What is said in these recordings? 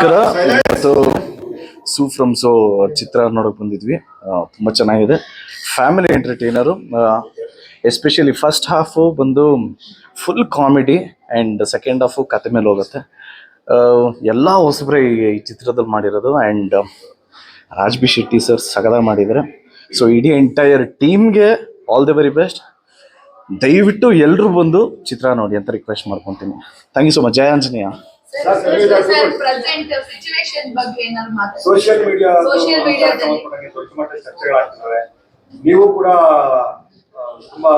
ಇವತ್ತು ಸೂ ಫ್ರಮ್, ಸೋ, ಚಿತ್ರ ನೋಡಕ್ ಬಂದಿದ್ವಿ. ತುಂಬಾ ಚೆನ್ನಾಗಿದೆ. Family entertainer especially first half ಬಂದು full comedy and second half ಕತೆ ಮೇಲೆ ಹೋಗುತ್ತೆ. ಎಲ್ಲ ಹೊಸಬ್ರೆ ಈ ಈ ಚಿತ್ರದಲ್ಲಿ ಮಾಡಿರೋದು ಅಂಡ್ ರಾಜ್ಬಿ ಶೆಟ್ಟಿ ಸರ್ ಸಗದ ಮಾಡಿದ್ರೆ ಸೊ ಇಡೀ ಎಂಟೈರ್ ಟೀಮ್ಗೆ ಆಲ್ ದಿ ವೆರಿ ಬೆಸ್ಟ್ ದಯವಿಟ್ಟು ಎಲ್ಲರೂ ಬಂದು ಚಿತ್ರ ನೋಡಿ ಅಂತ ರಿಕ್ವೆಸ್ಟ್ ಮಾಡ್ಕೊತೀನಿ. Thank you so much Jaya Anjaneya. Sir present situation ಬಗ್ಗೆ ಏನಾದ್ರು ಮಾತಾಡಿ. ಸೋಷಿಯಲ್ ಮೀಡಿಯಾ ಸೋಶಿಯಲ್ ಮೀಡಿಯಾದಲ್ಲಿ ದಲ್ಲಿ. ದೊಡ್ಡ ಮಟ್ಟದ ಚರ್ಚೆಗಳಾಗ್ತವೆ ನೀವು ಕೂಡ ತುಂಬಾ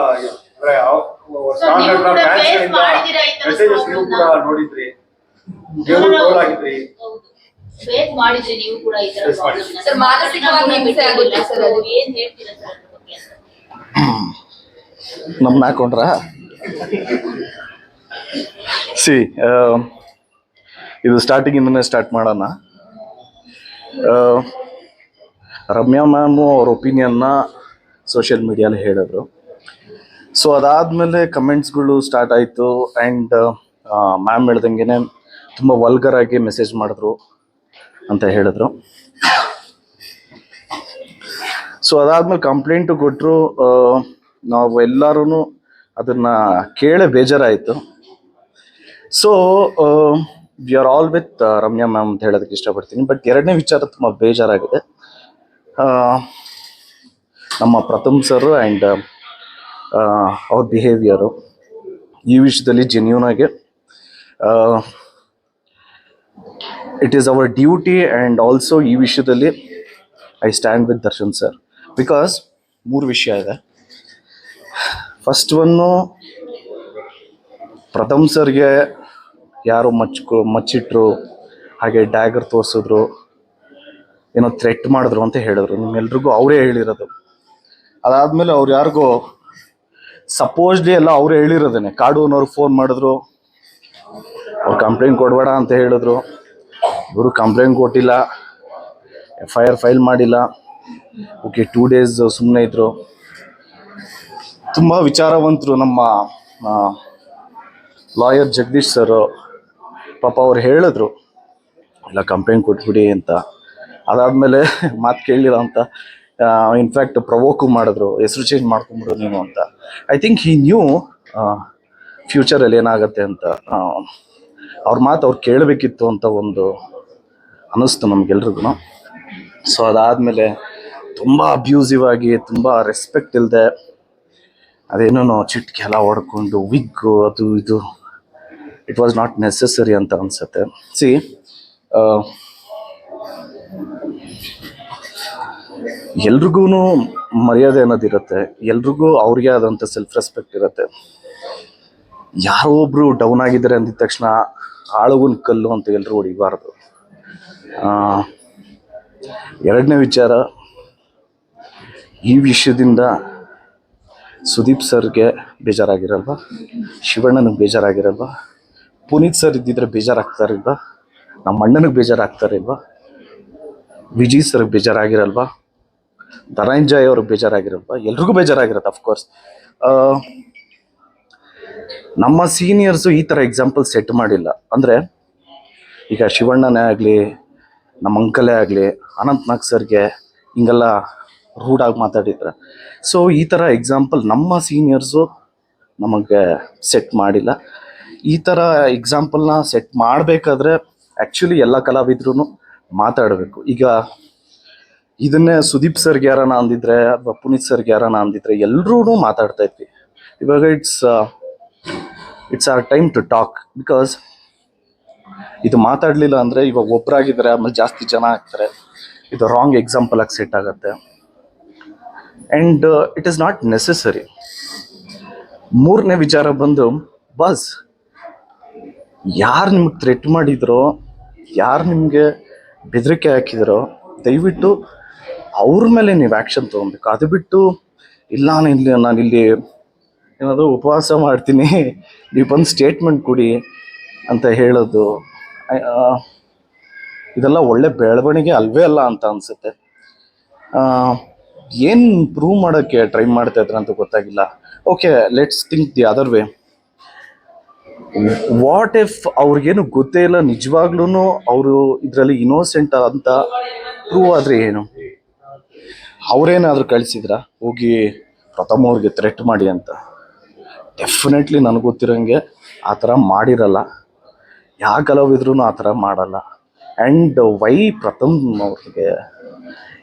ಮೆಸೇಜಸ್ ನೀವು ಕೂಡ ನೋಡಿದ್ರಿ. ನೀವು ಟ್ರೋಲ್ ಆಗಿದ್ರಿ ಫೇಸ್ ಮಾಡಿದ್ರಿ ನೀವು ಕೂಡ ಈ ತರ. Sir, ಮಾನಸಿಕವಾಗಿ ನಮ್ಮನ್ನ ಹಿಂಸೆ ಆಗುತ್ತೆ ಬಿಟ್ಟಿಲ್ಲ. sir ಏನ್ ಹೇಳ್ತೀರಾ ಸರ್ ಅದ್ರ ಬಗ್ಗೆ? ಅಂತ? ನಮ್ನ ಹಾಕೊಂಡ್ರ? ಸಿ ಇದು ಸ್ಟಾರ್ಟಿಂಗ್ ಇಂದನೇ ಸ್ಟಾರ್ಟ್ ಮಾಡೋಣ. ರಮ್ಯಾ ಮ್ಯಾಮು ಅವ್ರ ಒಪಿನಿಯನ್ನ ಸೋಷಿಯಲ್ ಮೀಡಿಯಲ್ಲಿ ಹೇಳಿದ್ರು. ಸೊ ಅದಾದಮೇಲೆ ಕಮೆಂಟ್ಸ್ಗಳು ಸ್ಟಾರ್ಟ್ ಆಯಿತು ಆ್ಯಂಡ್ ಮ್ಯಾಮ್ ಹೇಳ್ದಂಗೆ ತುಂಬ ವಲ್ಗರಾಗಿ ಮೆಸೇಜ್ ಮಾಡಿದ್ರು ಅಂತ ಹೇಳಿದ್ರು. ಸೊ ಅದಾದಮೇಲೆ ಕಂಪ್ಲೇಂಟು ಕೊಟ್ಟರು ನಾವು ಎಲ್ಲರೂ ಅದನ್ನು ಕೇಳೇ ಬೇಜಾರಾಯಿತು. So we are all with Ramya ma'am ಅಂತ ಹೇಳೋದಕ್ಕೆ ಇಷ್ಟಪಡ್ತೀನಿ. ಬಟ್ ಎರಡನೇ ವಿಚಾರ ತುಂಬ ಬೇಜಾರಾಗಿದೆ. ನಮ್ಮ ಪ್ರಥಮ್ ಸರ್ ಆ್ಯಂಡ್ ಅವ್ರ ಬಿಹೇವಿಯರು ಈ ವಿಷಯದಲ್ಲಿ ಜೆನ್ಯೂನ್ ಆಗಿ it is our duty and also ಈ ವಿಷಯದಲ್ಲಿ I stand with Darshan sir because ಮೂರು ವಿಷಯ ಇದೆ. ಫಸ್ಟ್ ಒನ್ನು ಪ್ರಥಮ್ ಸರ್ಗೆ ಯಾರು ಮಚ್ಕೊ ಮಚ್ಚಿಟ್ರು, ಹಾಗೆ ಡ್ಯಾಗರ್ ತೋರಿಸಿದ್ರು, ಏನೋ ಥ್ರೆಟ್ ಮಾಡಿದ್ರು ಅಂತ ಹೇಳಿದ್ರು. ನಿಮ್ಮೆಲ್ರಿಗೂ ಅವರೇ ಹೇಳಿರೋದು. ಅದಾದಮೇಲೆ ಅವ್ರು ಯಾರಿಗೋ ಸಪೋಸ್ಡ್ಲಿ ಎಲ್ಲ ಅವರೇ ಹೇಳಿರೋದೇನೆ. ಕಾಡೂನವ್ರಿಗೆ ಫೋನ್ ಮಾಡಿದ್ರು. ಅವ್ರು ಕಂಪ್ಲೇಂಟ್ ಕೊಡಬೇಡ ಅಂತ ಹೇಳಿದ್ರು. ಇವರು ಕಂಪ್ಲೇಂಟ್ ಕೊಟ್ಟಿಲ್ಲ. ಎಫ್ ಐ ಆರ್ ಫೈಲ್ ಮಾಡಿಲ್ಲ. ಓಕೆ ಟೂ ಡೇಸ್ ಸುಮ್ಮನೆ ಇದ್ರು. ತುಂಬ ವಿಚಾರವಂತರು ನಮ್ಮ ಲಾಯರ್ ಜಗದೀಶ್ ಸರ್ ಪಾಪ ಅವ್ರು ಹೇಳಿದ್ರು, ಇಲ್ಲ ಕಂಪ್ಲೇಂಟ್ ಕೊಟ್ಬಿಡಿ ಅಂತ. ಅದಾದಮೇಲೆ ಮಾತು ಕೇಳಲಿಲ್ಲ ಅಂತ ಇನ್ಫ್ಯಾಕ್ಟ್ ಪ್ರವೋಕು ಮಾಡಿದ್ರು, ಹೆಸರು ಚೇಂಜ್ ಮಾಡ್ಕೊಂಬಿಡು ನೀನು ಅಂತ. ಐ ಥಿಂಕ್ ಈ ನ್ಯೂ ಫ್ಯೂಚರಲ್ಲಿ ಏನಾಗುತ್ತೆ ಅಂತ ಅವ್ರ ಮಾತು ಅವ್ರು ಕೇಳಬೇಕಿತ್ತು ಅಂತ ಒಂದು ಅನ್ನಿಸ್ತು ನಮಗೆಲ್ರಿಗೂ ಸೊ ಅದಾದಮೇಲೆ ತುಂಬ ಅಬ್ಯೂಸಿವ್ ಆಗಿ, ತುಂಬ ರೆಸ್ಪೆಕ್ಟ್ ಇಲ್ಲದೆ ಅದೇನೋ ಚಿಟ್ಕೆ ಎಲ್ಲ ಹೊಡ್ಕೊಂಡು, ವಿಗ್ಗು, ಅದು ಇದು. ಇಟ್ ವಾಸ್ ನಾಟ್ ನೆಸೆಸರಿ ಅಂತ ಅನ್ಸುತ್ತೆ. ಸಿ ಎಲ್ರಿಗೂ ಮರ್ಯಾದೆ ಅನ್ನೋದಿರುತ್ತೆ ಎಲ್ರಿಗೂ ಅವ್ರಿಗೆ ಆದಂಥ ಸೆಲ್ಫ್ ರೆಸ್ಪೆಕ್ಟ್ ಇರುತ್ತೆ. ಯಾರೋ ಒಬ್ರು ಡೌನ್ ಆಗಿದ್ದಾರೆ ಅಂದಿದ ತಕ್ಷಣ ಆಳುಗುನ್ ಕಲ್ಲು ಅಂತ ಎಲ್ಲರೂ ಹೊಡಿಬಾರ್ದು. ಎರಡನೇ ವಿಚಾರ, ಈ ವಿಷಯದಿಂದ ಸುದೀಪ್ ಸರ್ಗೆ ಬೇಜಾರಾಗಿರಲ್ವಾ? ಶಿವಣ್ಣನಿಗೆ ಬೇಜಾರಾಗಿರಲ್ವಾ? ಪುನೀತ್ ಸರ್ ಇದ್ದಿದ್ರೆ ಬೇಜಾರಾಗ್ತಾರಿಲ್ವಾ? ನಮ್ಮ ಅಣ್ಣನಿಗೆ ಬೇಜಾರಾಗ್ತಾರಿಲ್ವಾ? ವಿಜಯ್ ಸರ್ ಬೇಜಾರಾಗಿರಲ್ವಾ? ಧನಂಜಯ್ ಅವ್ರಿಗೆ ಬೇಜಾರಾಗಿರಲ್ವಾ? ಎಲ್ರಿಗೂ ಬೇಜಾರಾಗಿರುತ್ತೆ ಅಫ್ಕೋರ್ಸ್ ನಮ್ಮ ಸೀನಿಯರ್ಸು ಈ ಥರ ಎಕ್ಸಾಂಪಲ್ ಸೆಟ್ ಮಾಡಿಲ್ಲ. ಅಂದರೆ, ಈಗ ಶಿವಣ್ಣನೇ ಆಗಲಿ, ನಮ್ಮ ಅಂಕಲೇ ಆಗಲಿ, ಅನಂತ್ನಾಗ್ ಸರ್ಗೆ ಹಿಂಗೆಲ್ಲ ರೂಢಾಗಿ ಮಾತಾಡಿದ್ರೆ. ಸೊ ಈ ಥರ ಎಕ್ಸಾಂಪಲ್ ನಮ್ಮ ಸೀನಿಯರ್ಸು ನಮಗೆ ಸೆಟ್ ಮಾಡಿಲ್ಲ. ಈ ಥರ ಎಕ್ಸಾಂಪಲ್ನ ಸೆಟ್ ಮಾಡಬೇಕಾದ್ರೆ ಆ್ಯಕ್ಚುಲಿ ಎಲ್ಲ ಕಲಾವಿದ್ರು ಮಾತಾಡಬೇಕು. ಈಗ ಇದನ್ನೇ ಸುದೀಪ್ ಸರ್ಗೆ ಯಾರನ ಅಂದಿದ್ರೆ ಅಥವಾ ಪುನೀತ್ ಸರ್ಗೆ ಯಾರನ ಅಂದಿದ್ರೆ ಎಲ್ಲರೂ ಮಾತಾಡ್ತಾ ಇದ್ವಿ. ಇವಾಗ it's it's our time to talk because ಇದು ಮಾತಾಡಲಿಲ್ಲ ಅಂದರೆ ಇವಾಗ ಒಬ್ಬರಾಗಿದ್ದಾರೆ ಆಮೇಲೆ ಜಾಸ್ತಿ ಜನ ಆಗ್ತಾರೆ. ಇದು ರಾಂಗ್ ಎಕ್ಸಾಂಪಲ್ ಆಗಿ ಸೆಟ್ ಆಗುತ್ತೆ. And it is not necessary ಮೂರನೇ ವಿಚಾರ ಬಂದು, ಬಸ್ ಯಾರು ನಿಮ್ಗೆ ಥ್ರೆಟ್ ಮಾಡಿದ್ರೋ, ಯಾರು ನಿಮಗೆ ಬೆದರಿಕೆ ಹಾಕಿದ್ರೋ, ದಯವಿಟ್ಟು ಅವ್ರ ಮೇಲೆ ನೀವು ಆ್ಯಕ್ಷನ್ ತೊಗೊಬೇಕು. ಅದು ಬಿಟ್ಟು, ಇಲ್ಲ, ನಾನು ಇಲ್ಲಿ ನಾನು ಇಲ್ಲಿ ಏನಾದರೂ ಉಪವಾಸ ಮಾಡ್ತೀನಿ, ನೀವು ಬಂದು ಸ್ಟೇಟ್ಮೆಂಟ್ ಕೊಡಿ ಅಂತ ಹೇಳೋದು ಇದೆಲ್ಲ ಒಳ್ಳೆ ಬೆಳವಣಿಗೆ ಅಲ್ವೇ ಅಲ್ಲ ಅಂತ ಅನಿಸುತ್ತೆ. ಏನು ಪ್ರೂವ್ ಮಾಡೋಕ್ಕೆ ಟ್ರೈ ಮಾಡ್ತಾ ಇದ್ರ ಅಂತ ಗೊತ್ತಾಗಿಲ್ಲ. Okay let's think the other way what if ಅವ್ರಿಗೇನು ಗೊತ್ತೇ ಇಲ್ಲ? ನಿಜವಾಗ್ಲೂ ಅವರು ಇದರಲ್ಲಿ ಇನೋಸೆಂಟ್ ಅಂತ ಪ್ರೂವ್ ಆದರೆ ಏನು? ಅವರೇನಾದರೂ ಕಳಿಸಿದ್ರ? ಹೋಗಿ ಪ್ರಥಮ ಅವ್ರಿಗೆ ಥ್ರೆಟ್ ಮಾಡಿ ಅಂತ. ಡೆಫಿನೆಟ್ಲಿ ನನಗೆ ಗೊತ್ತಿರೋಂಗೆ ಆ ಥರ ಮಾಡಿರಲ್ಲ. ಯಾವ ಕಲಾವಿದ್ರೂ ಆ ಥರ ಮಾಡಲ್ಲ. ಆ್ಯಂಡ್ ವೈ ಪ್ರಥಮ್ ಅವ್ರಿಗೆ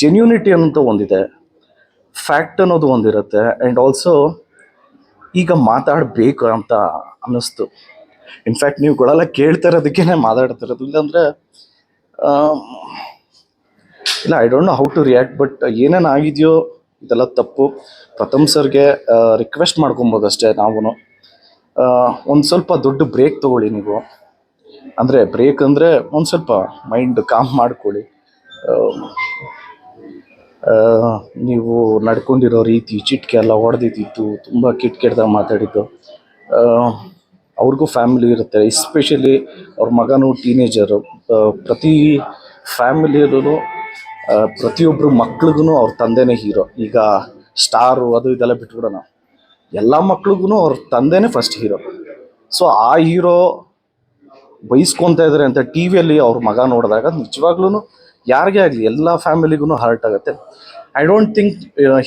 ಜೆನ್ಯೂನಿಟಿ ಅನ್ನೋಂಥ ಒಂದಿದೆ ಫ್ಯಾಕ್ಟ್ ಅನ್ನೋದು ಒಂದಿರುತ್ತೆ ಆ್ಯಂಡ್ ಆಲ್ಸೋ ಈಗ ಮಾತಾಡಬೇಕು ಅಂತ ಅನ್ನಿಸ್ತು. ಇನ್ಫ್ಯಾಕ್ಟ್ ನೀವುಗಳೆಲ್ಲ ಕೇಳ್ತಾ ಇರೋದಕ್ಕೇ ಮಾತಾಡ್ತಿರೋದು ಇಲ್ಲಾಂದರೆ ಇಲ್ಲ I don't know how to react but ಏನೇನು ಆಗಿದೆಯೋ ಇದೆಲ್ಲ ತಪ್ಪು. ಪ್ರಥಮ್ ಸರ್ಗೆ ರಿಕ್ವೆಸ್ಟ್ ಮಾಡ್ಕೊಬೋದು ಅಷ್ಟೇ ನಾವು ಒಂದು ಸ್ವಲ್ಪ ದೊಡ್ಡ ಬ್ರೇಕ್ ತೊಗೊಳ್ಳಿ ನೀವು. ಅಂದರೆ ಬ್ರೇಕ್ ಅಂದರೆ ಒಂದು ಸ್ವಲ್ಪ ಮೈಂಡ್ ಕಾಮ್ ಮಾಡ್ಕೊಳ್ಳಿ. ನೀವು ನಡ್ಕೊಂಡಿರೋ ರೀತಿ ಚಿಟ್ಕೆ ಎಲ್ಲ ಹೊಡೆದಿದ್ದಿತ್ತು ತುಂಬ ಕೆಟ್ಟ ಕೆಟ್ಟದಾಗ ಮಾತಾಡಿದ್ದು. ಅವ್ರಿಗೂ ಫ್ಯಾಮಿಲಿ ಇರುತ್ತೆ. ಎಸ್ಪೆಷಲಿ ಅವ್ರ ಮಗನೂ ಟೀನೇಜರು ಪ್ರತಿ ಫ್ಯಾಮಿಲಿಯಲ್ಲೂ ಪ್ರತಿಯೊಬ್ಬರು ಮಕ್ಳಿಗೂ ಅವ್ರ ತಂದೆನೇ ಹೀರೋ ಈಗ ಸ್ಟಾರು ಅದು ಇದೆಲ್ಲ ಬಿಟ್ಬಿಡೋಣ. ಎಲ್ಲ ಮಕ್ಳಿಗೂ ಅವ್ರ ತಂದೆನೇ ಫಸ್ಟ್ ಹೀರೋ ಸೊ ಆ ಹೀರೋ ಬೈಸ್ಕೊತಾ ಇದ್ದಾರೆ ಅಂತ ಟಿ ವಿಯಲ್ಲಿ ಅವ್ರ ಮಗ ನೋಡಿದಾಗ ನಿಜವಾಗ್ಲೂ ಯಾರಿಗೇ ಆಗಲಿ, ಎಲ್ಲ ಫ್ಯಾಮಿಲಿಗೂ ಹರ್ಟ್ ಆಗುತ್ತೆ. I don't think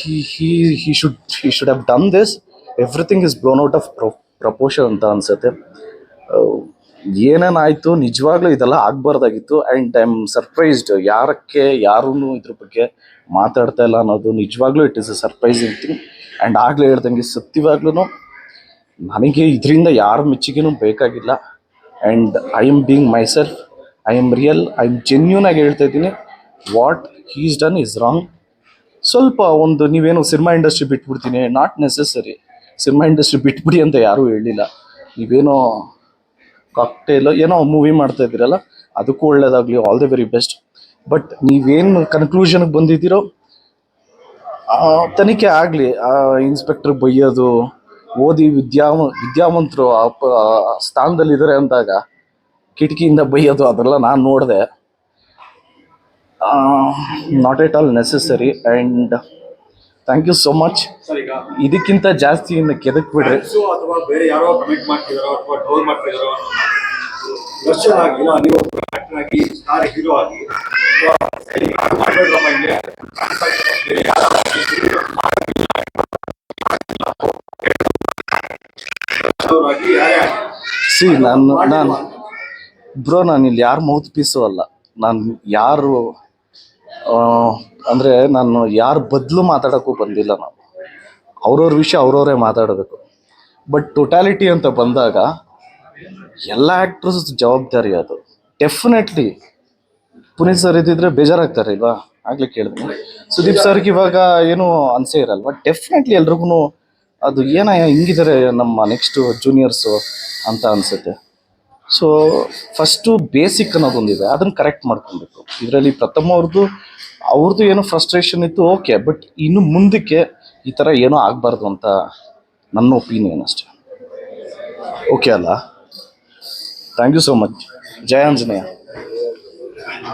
he he he should he should have done this everything is blown out of pro proportion ಅಂತ ಅನ್ಸುತ್ತೆ. ಏನೇನಾಯಿತು? ನಿಜವಾಗ್ಲೂ ಇದೆಲ್ಲ ಆಗಬಾರ್ದಾಗಿತ್ತು. ಆ್ಯಂಡ್ ಐ ಆಮ್ ಸರ್ಪ್ರೈಸ್ಡ್ ಯಾರಕ್ಕೆ ಯಾರೂ ಇದ್ರ ಬಗ್ಗೆ ಮಾತಾಡ್ತಾ ಇಲ್ಲ ಅನ್ನೋದು ನಿಜವಾಗ್ಲೂ it is a surprising thing and ಆಗಲೇ ಹೇಳ್ದಂಗೆ ಸತ್ಯವಾಗ್ಲೂ ನನಗೆ ಇದರಿಂದ ಯಾರ ಮೆಚ್ಚುಗೆನೂ ಬೇಕಾಗಿಲ್ಲ. And I am being myself I am real I am genuine ಆಗಿ ಹೇಳ್ತಾ ಇದ್ದೀನಿ. What is done is wrong ಸ್ವಲ್ಪ ಒಂದು ನೀವೇನು ಸಿನಿಮಾ ಇಂಡಸ್ಟ್ರಿ ಬಿಟ್ಬಿಡ್ತೀನಿ. ನಾಟ್ ನೆಸೆಸರಿ ಸಿನಿಮಾ ಇಂಡಸ್ಟ್ರಿ ಬಿಟ್ಬಿಡಿ ಅಂತ ಯಾರೂ ಹೇಳಿಲ್ಲ. ನೀವೇನೋ ಕಾಕ್ಟೇಲ್ ಏನೋ ಮೂವಿ ಮಾಡ್ತಾ ಇದ್ದೀರಲ್ಲ ಅದಕ್ಕೂ ಒಳ್ಳೇದಾಗಲಿ. All the very best but ನೀವೇನು ಕನ್ಕ್ಲೂಷನ್ಗೆ ಬಂದಿದ್ದೀರೋ ಆ, ತನಿಖೆ ಆಗಲಿ. ಇನ್ಸ್ಪೆಕ್ಟರ್ ಬೈಯೋದು ಓದಿ ವಿದ್ಯಾ ವಿದ್ಯಾವಂತರು ಸ್ಥಾನದಲ್ಲಿದ್ದಾರೆ ಅಂದಾಗ ಕಿಟಕಿಯಿಂದ ಬೈಯೋದು ಅದೆಲ್ಲ ನಾನು ನೋಡಿದೆ. Not at all necessary and thank you so much ಇದಕ್ಕಿಂತ ಜಾಸ್ತಿ ಇನ್ನು ಕೆದಕ್ ಬಿಡ್ರಿ. ಸಿ ನಾನು ನಾನು ಬ್ರೋ, ನಾನು ಇಲ್ಲಿ ಯಾರು ಮೌತ್ ಪೀಸು ಅಲ್ಲ. ನಾನು ಯಾರು ಅಂದರೆ ನಾನು ಯಾರ ಬದಲು ಮಾತಾಡೋಕ್ಕೂ ಬಂದಿಲ್ಲ ನಾನು. ಅವ್ರವ್ರ ವಿಷಯ ಅವ್ರವರೇ ಮಾತಾಡಬೇಕು. ಬಟ್ ಟೊಟ್ಯಾಲಿಟಿ ಅಂತ ಬಂದಾಗ ಎಲ್ಲ ಆ್ಯಕ್ಟ್ರಸ್ ಜವಾಬ್ದಾರಿ ಅದು. ಡೆಫಿನೆಟ್ಲಿ ಪುನೀತ್ ಸರ್ ಇದ್ದಿದ್ರೆ ಬೇಜಾರಾಗ್ತಾರೆ, ಇಲ್ವಾ? ಆಗ್ಲಿಕ್ಕೆ ಕೇಳಿದ್ವಿ ಸುದೀಪ್ ಸರ್ಗೆ ಇವಾಗ ಏನು ಅನ್ಸೇ ಇರಲ್ವಾ? ಡೆಫಿನೆಟ್ಲಿ ಎಲ್ರಿಗೂ ಅದು ಏನ ಹಿಂಗಿದ್ದಾರೆ ನಮ್ಮ ನೆಕ್ಸ್ಟು ಜೂನಿಯರ್ಸು ಅಂತ ಅನ್ಸುತ್ತೆ. ಸೊ ಫಸ್ಟು ಬೇಸಿಕ್ ಅನ್ನೋದೊಂದಿದೆ ಅದನ್ನು ಕರೆಕ್ಟ್ ಮಾಡ್ಕೊಬೇಕು. ಇದರಲ್ಲಿ ಪ್ರಥಮ ಅವ್ರದ್ದು ಅವ್ರದ್ದು ಏನೋ ಫ್ರಸ್ಟ್ರೇಷನ್ ಇತ್ತು ಓಕೆ ಬಟ್ ಇನ್ನು ಮುಂದಕ್ಕೆ ಈ ಥರ ಏನೂ ಆಗಬಾರ್ದು ಅಂತ ನನ್ನ ಒಪಿನಿಯನ್ ಅಷ್ಟೆ. ಓಕೆ ಅಲ್ಲ? Thank you so much Jaya Anjaneya